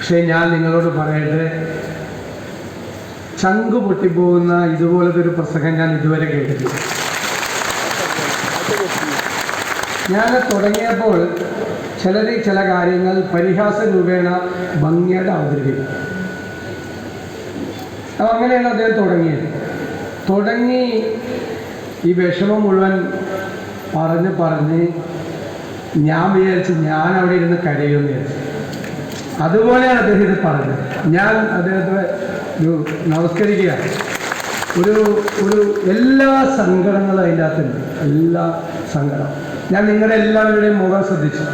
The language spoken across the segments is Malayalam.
പക്ഷേ ഞാൻ നിങ്ങളോട് പറയട്ടെ ചങ്ക് പൊട്ടിപ്പോകുന്ന ഇതുപോലത്തെ ഒരു പ്രസംഗം ഞാൻ ഇതുവരെ കേട്ടിട്ടില്ല. ഞാൻ തുടങ്ങിയപ്പോൾ ചിലർ ചില കാര്യങ്ങൾ പരിഹാസ രൂപേണ ഭംഗിയായിട്ട് അവതരിപ്പിക്കും. അപ്പം അങ്ങനെയാണ് അദ്ദേഹം തുടങ്ങിയത്. തുടങ്ങി ഈ വിഷമം മുഴുവൻ പറഞ്ഞ് പറഞ്ഞ് ഞാൻ വിചാരിച്ച് ഞാൻ അവിടെ ഇരുന്ന് കരയുമെന്ന് വിചാരിച്ചു. അതുപോലെയാണ് അദ്ദേഹം ഇത് പറഞ്ഞത്. ഞാൻ അദ്ദേഹത്തെ ഒരു നമസ്കരിക്കുക ഒരു ഒരു എല്ലാ സങ്കടങ്ങളും അതിന്റെ അകത്തുണ്ട്. എല്ലാ സങ്കടം ഞാൻ നിങ്ങളുടെ എല്ലാവരുടെയും മുഖം ശ്രദ്ധിച്ചു.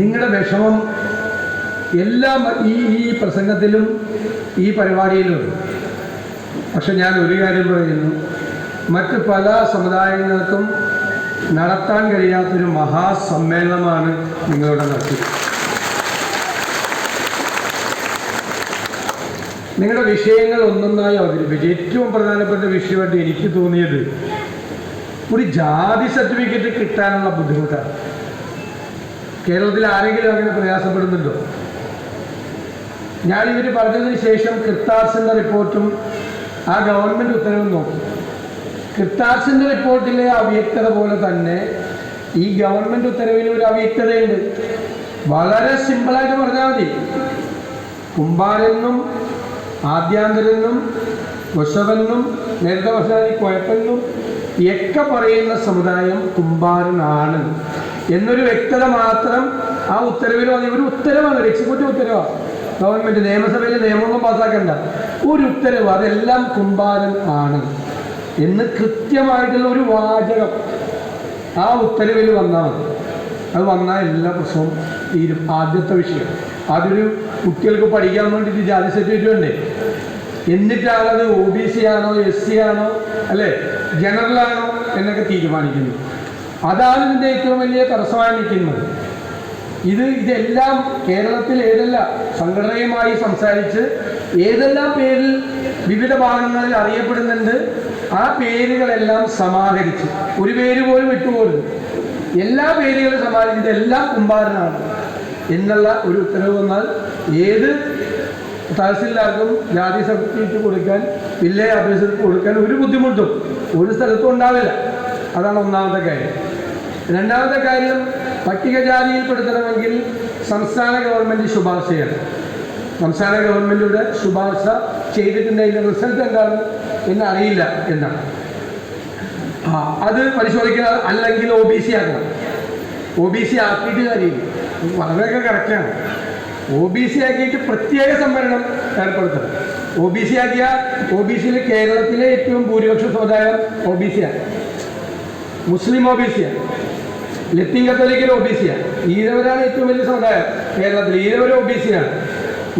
നിങ്ങളുടെ വിഷമം എല്ലാം ഈ ഈ പ്രസംഗത്തിലും ഈ പരിപാടിയിലും പക്ഷെ ഞാൻ ഒരു കാര്യം പറയുന്നു. മറ്റ് പല സമുദായങ്ങൾക്കും നടത്താൻ കഴിയാത്തൊരു മഹാസമ്മേളനമാണ് നിങ്ങളുടെ നടത്തിയത്. നിങ്ങളുടെ വിഷയങ്ങൾ ഒന്നൊന്നായി അവതരിപ്പിച്ച് ഏറ്റവും പ്രധാനപ്പെട്ട വിഷയമായിട്ട് എനിക്ക് തോന്നിയത് ഒരു ജാതി സർട്ടിഫിക്കറ്റ് കിട്ടാനുള്ള ബുദ്ധിമുട്ടാണ്. കേരളത്തിൽ ആരെങ്കിലും അങ്ങനെ പ്രയാസപ്പെടുന്നുണ്ടോ? ഞാൻ ഇവർ പറഞ്ഞതിന് ശേഷം കിർത്താസിന്റെ റിപ്പോർട്ടും ആ ഗവൺമെന്റ് ഉത്തരവും നോക്കി. കിർത്താസിന്റെ റിപ്പോർട്ടിലെ അവ്യക്തത പോലെ തന്നെ ഈ ഗവൺമെന്റ് ഉത്തരവിന് ഒരു അവ്യക്തതയുണ്ട്. വളരെ സിമ്പിളായിട്ട് പറഞ്ഞാൽ മതി. കുമ്പാരെന്നും ആദ്യാന്തരെന്നും വശവനും നേരത്തെ കുഴപ്പെന്നും ഒക്കെ പറയുന്ന സമുദായം കുമ്പാരനാണ് എന്നൊരു വ്യക്തത മാത്രം ആ ഉത്തരവിൽ വന്ന ഒരു ഉത്തരവാണ് എക്സിക്യൂട്ടീവ് ഉത്തരവാണ് ഗവൺമെന്റ് നിയമസഭയിൽ നിയമമൊന്നും പാസ്സാക്കണ്ട ഒരു ഉത്തരവ് അതെല്ലാം കുമ്പാരൻ ആണ്. എന്ന് കൃത്യമായിട്ടുള്ള ഒരു വാചകം ആ ഉത്തരവിൽ വന്നാൽ മതി. അത് വന്നാൽ എല്ലാ പ്രശ്നവും തീരും. ആദ്യത്തെ വിഷയം. അതൊരു കുട്ടികൾക്ക് പഠിക്കാൻ വേണ്ടിയിട്ട് ജാതി സർട്ടിഫിക്കറ്റ് വേണ്ടേ എന്നിട്ട് അത് ഒ ബി സി ആണോ എസ് സി ആണോ അല്ലേ? ജനറൽ ആണോ എന്നൊക്കെ തീരുമാനിക്കുന്നു. അതാണ് ഇതിന്റെ ഏറ്റവും വലിയ തടസ്സമായി നിൽക്കുന്നത്. ഇത് ഇതെല്ലാം കേരളത്തിൽ ഏതെല്ലാം സംഘടനയുമായി സംസാരിച്ച് ഏതെല്ലാം പേരിൽ വിവിധ ഭാഗങ്ങളിൽ അറിയപ്പെടുന്നുണ്ട് ആ പേരുകളെല്ലാം സമാഹരിച്ച്. ഒരു പേര് പോലും വിട്ടുപോലും എല്ലാ പേരുകളും സമാഹരിച്ച് ഇതെല്ലാം കുമ്പാരനാണ്. എന്നുള്ള ഒരു ഉത്തരവ് വന്നാൽ ഏത് തഹസിൽദാർക്കും ജാതി സർട്ടിഫിക്കറ്റ് കൊടുക്കാൻ വില്ലേജ് ഓഫീസർക്ക് കൊടുക്കാൻ ഒരു ബുദ്ധിമുട്ടും. ഒരു സ്ഥലത്തും ഉണ്ടാവില്ല. അതാണ് ഒന്നാമത്തെ കാര്യം. രണ്ടാമത്തെ കാര്യം പട്ടികജാതിയിൽപ്പെടുത്തണമെങ്കിൽ സംസ്ഥാന ഗവൺമെന്റ് ശുപാർശയാണ് സംസ്ഥാന ഗവൺമെന്റിയുടെ ശുപാർശ ചെയ്തിട്ടുണ്ട് അതിന്റെ റിസൾട്ട് എന്താണ് എന്ന് അറിയില്ല എന്നാണ്. അത് പരിശോധിക്കുന്നത് അല്ലെങ്കിൽ ഒ ബി സി ആക്കണം. ഒ ബി സി ആക്കിയിട്ട് കാര്യമില്ല. വളരെയൊക്കെ കറക്റ്റാണ്. ഒ ബി സി ആക്കിയിട്ട് പ്രത്യേക സംവരണം ഏർപ്പെടുത്തണം. ഒ ബി സി ആക്കിയ ഒ ബി സിയിൽ കേരളത്തിലെ ഏറ്റവും ഭൂരിപക്ഷ സമുദായം ഒ ബി സി ആണ്. മുസ്ലിം ഒ ബി സി ആണ്. ലത്തീൻ കത്തോലിക്കൽ ഒ ബി സി ആണ്. ഈഴവരാണ് ഏറ്റവും വലിയ സമുദായം കേരളത്തിൽ. ഈഴവർ ഒ ബി സി ആണ്.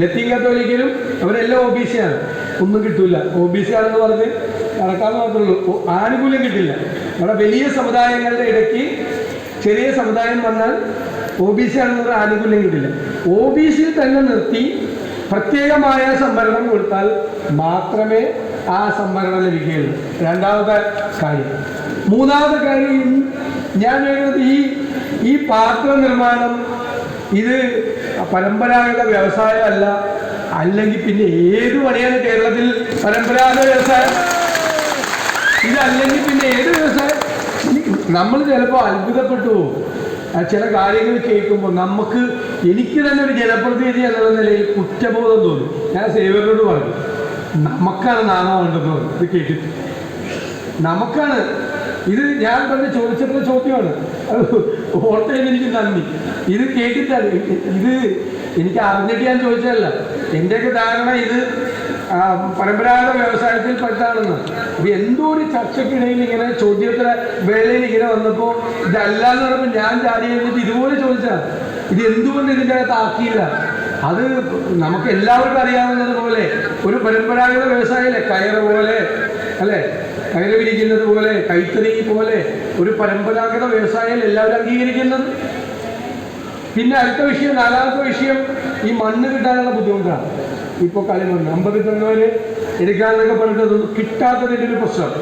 ലത്തീൻ കത്തോലിക്കലും അവരെല്ലാം ഒ ബി സി ആണ്. ഒന്നും കിട്ടില്ല ഒ ബി സി ആണെന്ന് പറഞ്ഞ് കണക്കാൻ മാത്രമേ ഉള്ളൂ. ആനുകൂല്യം കിട്ടില്ല. നമ്മുടെ വലിയ സമുദായങ്ങളുടെ ഇടയ്ക്ക് ചെറിയ സമുദായം വന്നാൽ ഒ ബി സി ആണെന്ന് പറഞ്ഞാൽ ആനുകൂല്യം കിട്ടില്ല. ഒ ബി സി തന്നെ നിർത്തി പ്രത്യേകമായ സംവരണം കൊടുത്താൽ മാത്രമേ ആ സംവരണം ലഭിക്കുകയുള്ളൂ. രണ്ടാമത്തെ കാര്യം. മൂന്നാമത്തെ കാര്യം ഞാൻ പറയുന്നത് ഈ ഈ പാത്ര നിർമ്മാണം ഇത് പരമ്പരാഗത വ്യവസായമല്ല അല്ലെങ്കിൽ പിന്നെ ഏത് പണിയാണ് കേരളത്തിൽ പരമ്പരാഗത വ്യവസായം? അല്ലെങ്കിൽ പിന്നെ ഏത് വ്യവസായം? നമ്മൾ ചിലപ്പോൾ അത്ഭുതപ്പെട്ടു ചില കാര്യങ്ങൾ കേൾക്കുമ്പോൾ നമുക്ക് എനിക്ക് തന്നെ ഒരു ജനപ്രതിനിധി എന്നുള്ള നിലയിൽ കുറ്റബോധം തോന്നും. ഞാൻ സേവകരോട് പറഞ്ഞു നമുക്കാണ് നാണം വേണ്ടത്? ഇത് കേട്ടിട്ട്. നമുക്കാണ്. ഇത് ഞാൻ തന്നെ ചോദിച്ചിട്ടുള്ള ചോദ്യമാണ്. അത് എനിക്ക് നന്ദി. ഇത് കേട്ടിട്ടാണ്. ഇത് എനിക്ക് അറിഞ്ഞിട്ട് ഞാൻ ചോദിച്ചതല്ല. എന്റെയൊക്കെ ധാരണ ഇത് പരമ്പരാഗത വ്യവസായത്തിൽ പെട്ടാണെന്ന്. ഇത് എന്തോ ഒരു ചർച്ചക്കിടയിൽ ഇങ്ങനെ ചോദ്യോത്തര വേളയിൽ ഇങ്ങനെ വന്നപ്പോൾ ഇതല്ലാന്ന് പറയുമ്പോൾ ഞാൻ ജാതി എന്നിട്ട് ഇതുപോലെ ചോദിച്ചാൽ ഇത് എന്തുകൊണ്ട് ഇതിന്റെ അകത്ത് ആക്കിയില്ല? അത് നമുക്ക് എല്ലാവർക്കും അറിയാവുന്നത് പോലെ ഒരു പരമ്പരാഗത വ്യവസായമല്ലേ കയറ് പോലെ അല്ലേ? കയറ് വിരിക്കുന്നത് പോലെ കൈത്തറി പോലെ ഒരു പരമ്പരാഗത വ്യവസായം എല്ലാവരും അംഗീകരിക്കുന്നത്? പിന്നെ അടുത്ത വിഷയം നാലാമത്തെ വിഷയം ഈ മണ്ണ് കിട്ടാനുള്ള ബുദ്ധിമുട്ടാണ്. ഇപ്പോൾ കളിമണ്ണ് അമ്പത് തന്നവര് എടുക്കാനൊക്കെ പറഞ്ഞിട്ട് അതൊന്നും കിട്ടാത്തതിന്റെ ഒരു പ്രശ്നം.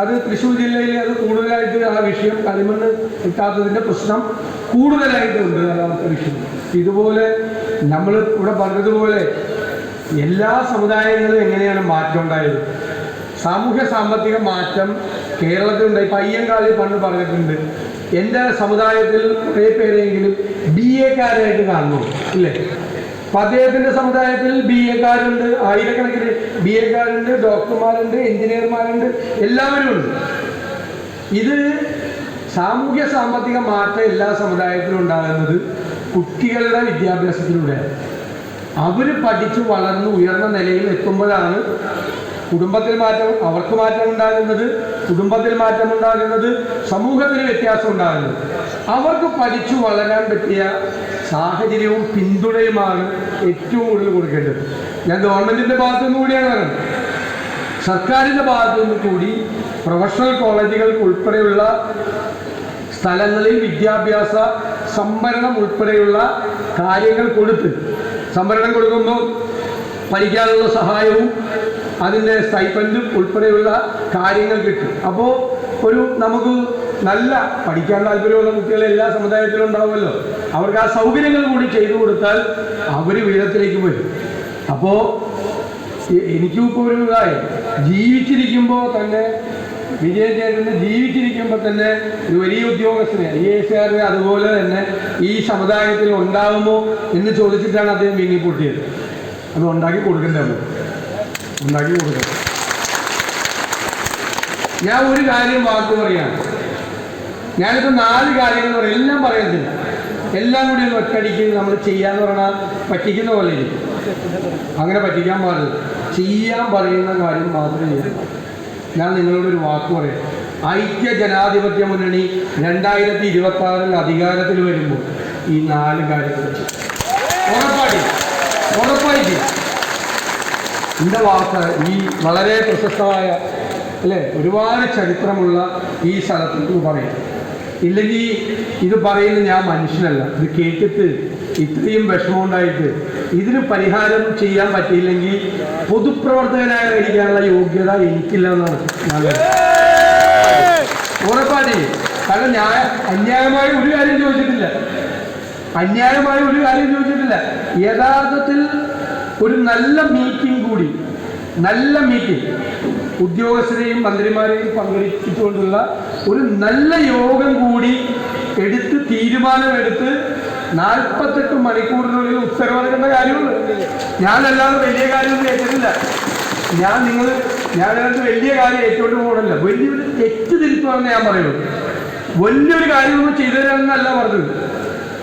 അത് തൃശ്ശൂർ ജില്ലയിൽ അത് കൂടുതലായിട്ട് ആ വിഷയം കളിമണ്ണ് കിട്ടാത്തതിന്റെ പ്രശ്നം കൂടുതലായിട്ടുണ്ട് നാലാമത്തെ വിഷയം. ഇതുപോലെ നമ്മൾ ഇവിടെ പറഞ്ഞതുപോലെ എല്ലാ സമുദായങ്ങളും എങ്ങനെയാണ് മാറ്റം ഉണ്ടായത്? സാമൂഹ്യ സാമ്പത്തിക മാറ്റം കേരളത്തിൽ ഉണ്ട് ഇപ്പം അയ്യങ്കാളി പണ്ട് പറഞ്ഞിട്ടുണ്ട് എന്റെ സമുദായത്തിൽ കുറേ പേരെങ്കിലും ബി എക്കാരായിട്ട് കാണുന്നു. ഇല്ലേ? അപ്പം അദ്ദേഹത്തിന്റെ സമുദായത്തിൽ ബി എക്കാരുണ്ട് ആയിരക്കണക്കിന് ബി എക്കാരുണ്ട് ഡോക്ടർമാരുണ്ട് എഞ്ചിനീയർമാരുണ്ട് എല്ലാവരും ഉണ്ട് ഇത് സാമൂഹ്യ സാമ്പത്തിക മാറ്റം എല്ലാ സമുദായത്തിലും ഉണ്ടാകുന്നത് കുട്ടികളുടെ വിദ്യാഭ്യാസത്തിലൂടെയാണ്. അവർ പഠിച്ചു വളർന്ന് ഉയർന്ന നിലയിൽ എത്തുമ്പോഴാണ് കുടുംബത്തിൽ മാറ്റം അവർക്ക് മാറ്റം ഉണ്ടാകുന്നത് കുടുംബത്തിൽ മാറ്റം ഉണ്ടാകുന്നത് സമൂഹത്തിന് വ്യത്യാസം ഉണ്ടാകുന്നത്. അവർക്ക് പഠിച്ചു വളരാൻ പറ്റിയ സാഹചര്യവും പിന്തുണയുമാണ് ഏറ്റവും കൂടുതൽ കൊടുക്കേണ്ടത്. ഞാൻ ഗവൺമെന്റിന്റെ ഭാഗത്തു നിന്ന് കൂടിയാണ് പറയുന്നത്. സർക്കാരിന്റെ ഭാഗത്തു നിന്ന് കൂടി പ്രൊഫഷണൽ കോളേജുകൾ ഉൾപ്പെടെയുള്ള സ്ഥലങ്ങളിൽ വിദ്യാഭ്യാസ സംവരണം ഉൾപ്പെടെയുള്ള കാര്യങ്ങൾ കൊടുത്ത് സംവരണം കൊടുക്കുമ്പോൾ പഠിക്കാനുള്ള സഹായവും അതിന്റെ സ്റ്റൈപ്പൻഡും ഉൾപ്പെടെയുള്ള കാര്യങ്ങൾ കിട്ടും. അപ്പോൾ ഒരു നമുക്ക് നല്ല പഠിക്കാൻ താല്പര്യമുള്ള കുട്ടികൾ എല്ലാ സമുദായത്തിലും ഉണ്ടാവുമല്ലോ. അവർക്ക് ആ സൗകര്യങ്ങൾ കൂടി ചെയ്തു കൊടുത്താൽ അവർ വീഴത്തിലേക്ക് വരും. അപ്പോൾ എനിക്കും ഇപ്പോൾ ഒരു ഇതായി ജീവിച്ചിരിക്കുമ്പോൾ തന്നെ വിജയൻ ചേട്ടന് ജീവിച്ചിരിക്കുമ്പോൾ തന്നെ ഒരു വലിയ ഉദ്യോഗസ്ഥനെ ഐ എസ് ആറിന് അതുപോലെ തന്നെ ഈ സമുദായത്തിൽ ഉണ്ടാകുമോ എന്ന് ചോദിച്ചിട്ടാണ് അദ്ദേഹം വീങ്ങിപ്പൊട്ടിയത്. അത് ഉണ്ടാക്കി കൊടുക്കണ്ടേ ഉണ്ടാക്കി കൊടുക്കണം ഞാൻ ഒരു കാര്യം വാക്ക് പറയാണ് ഞാനിപ്പോൾ നാല് കാര്യങ്ങൾ പറയാം. എല്ലാം പറയത്തില്ല എല്ലാം കൂടി ഒന്ന് ഒറ്റടിക്ക് നമ്മൾ ചെയ്യാന്ന് പറഞ്ഞാൽ പറ്റിക്കുന്ന പോലെ അങ്ങനെ പറ്റിക്കാൻ പാടില്ല. ചെയ്യാൻ പറയുന്ന കാര്യം മാത്രമേ ചെയ്യാൻ ഞാൻ നിങ്ങളോട് ഒരു വാക്ക് പറയാം. ഐക്യ ജനാധിപത്യ മുന്നണി രണ്ടായിരത്തി ഇരുപത്തി ആറിൽ അധികാരത്തിൽ വരുമ്പോൾ ഈ നാല് കാര്യങ്ങൾ ഉറപ്പായിട്ടും. ഉറപ്പായിട്ടും. എന്റെ വാക്ക് ഈ വളരെ പ്രശസ്തമായ അല്ലേ ഒരുപാട് ചരിത്രമുള്ള ഈ സ്ഥലത്ത് പറയും. ഇല്ലെങ്കിൽ ഇത് പറയുന്ന ഞാൻ മനുഷ്യനല്ല. ഇത് കേട്ടിട്ട് ഇത്രയും വിഷമമുണ്ടായിട്ട് ഇതിന് പരിഹാരം ചെയ്യാൻ പറ്റിയില്ലെങ്കിൽ പൊതുപ്രവർത്തകനായി കഴിക്കാനുള്ള യോഗ്യത എനിക്കില്ല എന്നാണ് ഉറപ്പാടി. കാരണം ഞാൻ അന്യായമായ ഒരു കാര്യം ചോദിച്ചിട്ടില്ല. അന്യായമായ ഒരു കാര്യം ചോദിച്ചിട്ടില്ല. യഥാർത്ഥത്തിൽ ഒരു നല്ല മീറ്റിംഗ് കൂടി നല്ല മീറ്റിംഗ് ഉദ്യോഗസ്ഥരെയും മന്ത്രിമാരെയും പങ്കെടുപ്പിച്ചുകൊണ്ടുള്ള ഒരു നല്ല യോഗം കൂടി എടുത്ത് തീരുമാനമെടുത്ത് നാൽപ്പത്തെട്ട് മണിക്കൂറിനുള്ളിൽ ഉത്തരവിറങ്ങേണ്ട കാര്യമുള്ളൂ ഞാനല്ലാതെ വലിയ കാര്യമൊന്നും കേട്ടിട്ടില്ല ഞാൻ നിങ്ങൾ ഞാൻ അതിനകത്ത് വലിയ കാര്യം ഏറ്റോട്ട് പോകണമല്ല. വലിയൊരു തെറ്റ് തിരുത്തുവാണെന്ന് ഞാൻ പറയുള്ളൂ. വലിയൊരു കാര്യമൊന്നും ചെയ്തു തരാമെന്നല്ല പറഞ്ഞത്.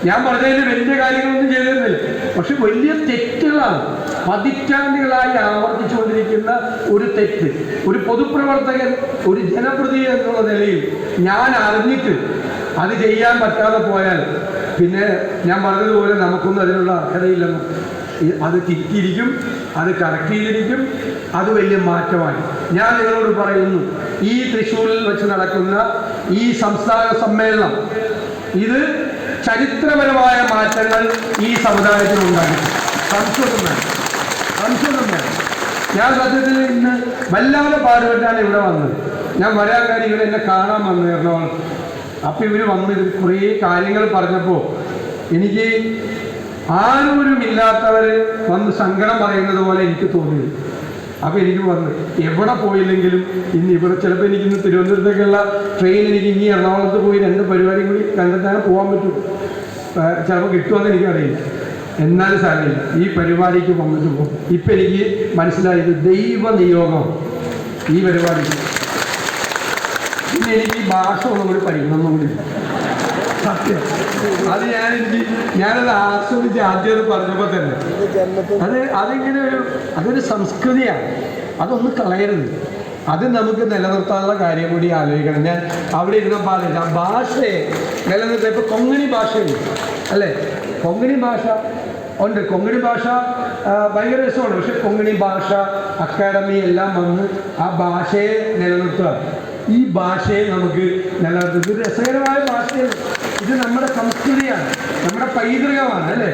ഞാൻ പറഞ്ഞതിൽ വലിയ കാര്യങ്ങളൊന്നും ചെയ്തിരുന്നില്ല. പക്ഷെ വലിയ തെറ്റുകളാണ് പതിറ്റാണ്ടുകളായി ആവർത്തിച്ചുകൊണ്ടിരിക്കുന്ന ഒരു തെറ്റ്. ഒരു പൊതുപ്രവർത്തകൻ ഒരു ജനപ്രതി എന്നുള്ള നിലയിൽ ഞാൻ അറിഞ്ഞിട്ട് അത് ചെയ്യാൻ പറ്റാതെ പോയാൽ പിന്നെ ഞാൻ പറഞ്ഞതുപോലെ നമുക്കൊന്നും അതിനുള്ള അർഹതയില്ലെന്ന്. അത് തിരിച്ചിരിക്കും അത് കറക്റ്റ് ചെയ്തിരിക്കും അത് വലിയ മാറ്റമായി ഞാൻ നിങ്ങളോട് പറയുന്നു ഈ തൃശ്ശൂരിൽ വെച്ച് നടക്കുന്ന ഈ സംസ്ഥാന സമ്മേളനം ഇത് ചരിത്രപരമായ മാറ്റങ്ങൾ ഈ സമുദായത്തിൽ ഉണ്ടായി സംശോധനം വേണം വേണം ഞാൻ സത്യത്തിൽ ഇന്ന് വല്ലാതെ പാടുപെട്ടാണ് ഇവിടെ വന്നത്. ഞാൻ വരാൻ കാര്യം ഇവിടെ എന്നെ കാണാൻ വന്നു എറണാകുളത്ത് അപ്പം ഇവർ വന്ന് ഇത് കുറേ കാര്യങ്ങൾ പറഞ്ഞപ്പോൾ എനിക്ക് ആരോരും ഇല്ലാത്തവര് വന്ന് സങ്കടം പറയുന്നത് പോലെ എനിക്ക് തോന്നിയത്. അപ്പൊ എനിക്ക് വന്നു എവിടെ പോയില്ലെങ്കിലും ഇന്ന് ഇവിടെ ചിലപ്പോൾ എനിക്ക് ഇന്ന് തിരുവനന്തപുരത്തേക്കുള്ള ട്രെയിൻ എനിക്ക് ഇനി എറണാകുളത്ത് പോയി രണ്ട് പരിപാടി കൂടി കണ്ടിട്ടാണ് പോകാൻ പറ്റും. ചിലപ്പോൾ കിട്ടുമെന്ന് എനിക്കറിയില്ല. എന്നാലും സാരമില്ല ഈ പരിപാടിക്ക് വന്നിട്ട് പോകും ഇപ്പം എനിക്ക് മനസ്സിലായത് ദൈവ നിയോഗം ഈ പരിപാടിക്ക്. പിന്നെ എനിക്ക് ഭാഷ ഒന്നും കൂടി പഠിക്കണമെന്നും കൂടി. ഉണ്ട്. സത്യം. അത് ഞാൻ എനിക്ക് ഞാനത് ആസ്വദിച്ച് ആദ്യം പറഞ്ഞപ്പോൾ തന്നെ. അത് അതിങ്ങനെ ഒരു അതൊരു സംസ്കൃതിയാണ്. അതൊന്നും കളയരുത്. അത് നമുക്ക് നിലനിർത്താനുള്ള കാര്യം കൂടി ആലോചിക്കണം. ഞാൻ അവിടെ ഇരുന്ന പാടില്ല ആ ഭാഷയെ നിലനിർത്താൻ ഇപ്പൊ കൊങ്ങിണി ഭാഷയുണ്ട്. അല്ലേ? കൊങ്ങിണി ഭാഷ ഉണ്ട്. കൊങ്ങിണി ഭാഷ ഭയങ്കര രസമാണ്. പക്ഷെ കൊങ്ങിണി ഭാഷ അക്കാദമി എല്ലാം വന്ന് ആ ഭാഷയെ നിലനിർത്തുക. ഈ ഭാഷയെ നമുക്ക് നിലനിർത്തുക. രസകരമായ ഭാഷയാണ്. ഇത് നമ്മുടെ സംസ്കൃതിയാണ് നമ്മുടെ പൈതൃകമാണ് അല്ലേ?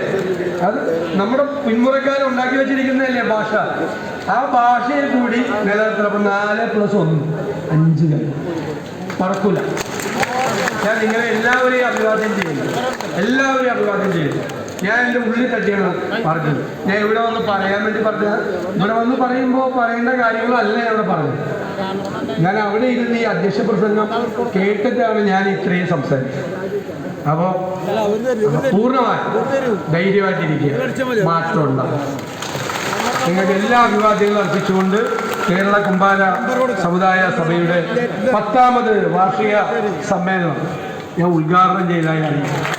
അത് നമ്മുടെ പിന്മുറക്കാർ ഉണ്ടാക്കി വെച്ചിരിക്കുന്നതല്ലേ ഭാഷ? ആ ഭാഷയിൽ കൂടി നിലനിർത്തണം അപ്പൊ നാല് പ്ലസ് ഒന്ന് അഞ്ച് കാര്യം മറക്കൂല. ഞാൻ നിങ്ങളെ എല്ലാവരെയും അഭിവാദ്യം ചെയ്യുന്നു. എല്ലാവരെയും അഭിവാദ്യം ചെയ്യുന്നു. ഞാൻ എന്റെ ഉള്ളിൽ തട്ടിയാണ് പറഞ്ഞത്. ഞാൻ ഇവിടെ വന്ന് പറയാൻ വേണ്ടി പറഞ്ഞ ഇവിടെ വന്ന് പറയുമ്പോൾ പറയേണ്ട കാര്യങ്ങളല്ല ഞാൻ ഇവിടെ പറഞ്ഞത്. ഞാൻ അവിടെ ഇരുന്ന് ഈ അധ്യക്ഷ പ്രസംഗം കേട്ടിട്ടാണ് ഞാൻ ഇത്രയും സംസാരിച്ചത്. അപ്പോൾ പൂർണമായി ധൈര്യമായിട്ടിരിക്കുക. മാറ്റം ഉണ്ടാവും നിങ്ങൾക്ക് എല്ലാ അഭിവാദ്യങ്ങളും അർപ്പിച്ചുകൊണ്ട് കേരള കുമ്പാര സമുദായ സഭയുടെ പത്താമത് വാർഷിക സമ്മേളനം ഞാൻ ഉദ്ഘാടനം ചെയ്തതായി